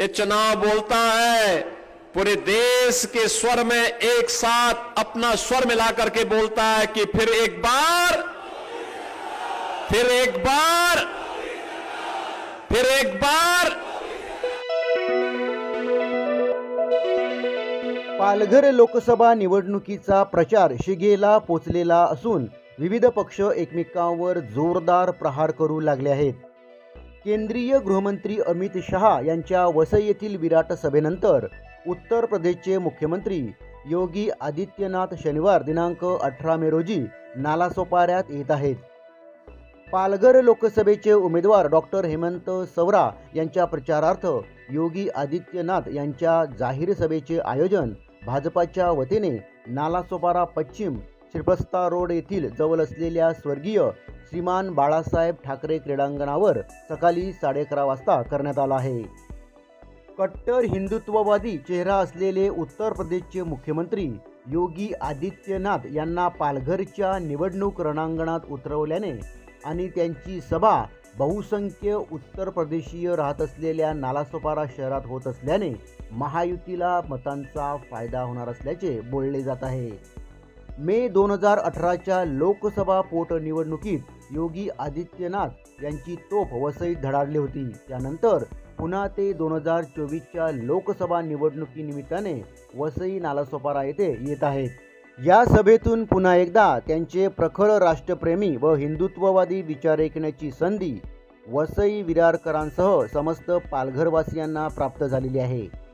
ये चुनाव बोलता है, पूरे देश के स्वर में एक साथ अपना स्वर मिला करके बोलता है कि फिर एक बार, फिर एक बार, फिर एक बार। पालघर लोकसभा निवडणुकीचा प्रचार शिगेला पोचलेला असून विविध पक्ष एकमेकांवर जोरदार प्रहार करू लागले आहेत. केंद्रीय गृहमंत्री अमित शहा यांच्या वसई येथील विराट सभेनंतर उत्तर प्रदेशचे मुख्यमंत्री योगी आदित्यनाथ शनिवार दिनांक अठरा मे रोजी नालासोपाऱ्यात येत आहेत. पालघर लोकसभेचे उमेदवार डॉक्टर हेमंत सवरा यांच्या प्रचारार्थ योगी आदित्यनाथ यांच्या जाहीर सभेचे आयोजन भाजपाच्या वतीने नालासोपारा पश्चिम श्रीप्रस्ता रोड येथील जवळ असलेल्या स्वर्गीय श्रीमान बाळासाहेब ठाकरे क्रीडांगणावर सकाळी साडे अकरा वाजता करण्यात आला आहे. कट्टर हिंदुत्ववादी चेहरा असलेले उत्तर प्रदेशचे मुख्यमंत्री योगी आदित्यनाथ यांना पालघरच्या निवडणूक रणांगणात उतरवल्याने आणि त्यांची सभा बहुसंख्य उत्तर प्रदेशीय राहत असलेल्या नालासोपारा शहरात होत असल्याने महायुतीला मतांचा फायदा होणार असल्याचे बोलले जात आहे. मे दोन हजार अठराच्या लोकसभा पोटनिवडणुकीत योगी आदित्यनाथ यांची तोफ वसईत धडाडली होती. त्यानंतर पुन्हा ते दोन हजार चोवीसच्या लोकसभा निवडणुकीनिमित्ताने वसई नालासोपारा येथे येत आहेत. या सभेतून पुन्हा एकदा त्यांचे प्रखर राष्ट्रप्रेमी व हिंदुत्ववादी विचार ऐकण्याची संधी वसई विरारकरांसह समस्त पालघरवासियांना प्राप्त झालेली आहे.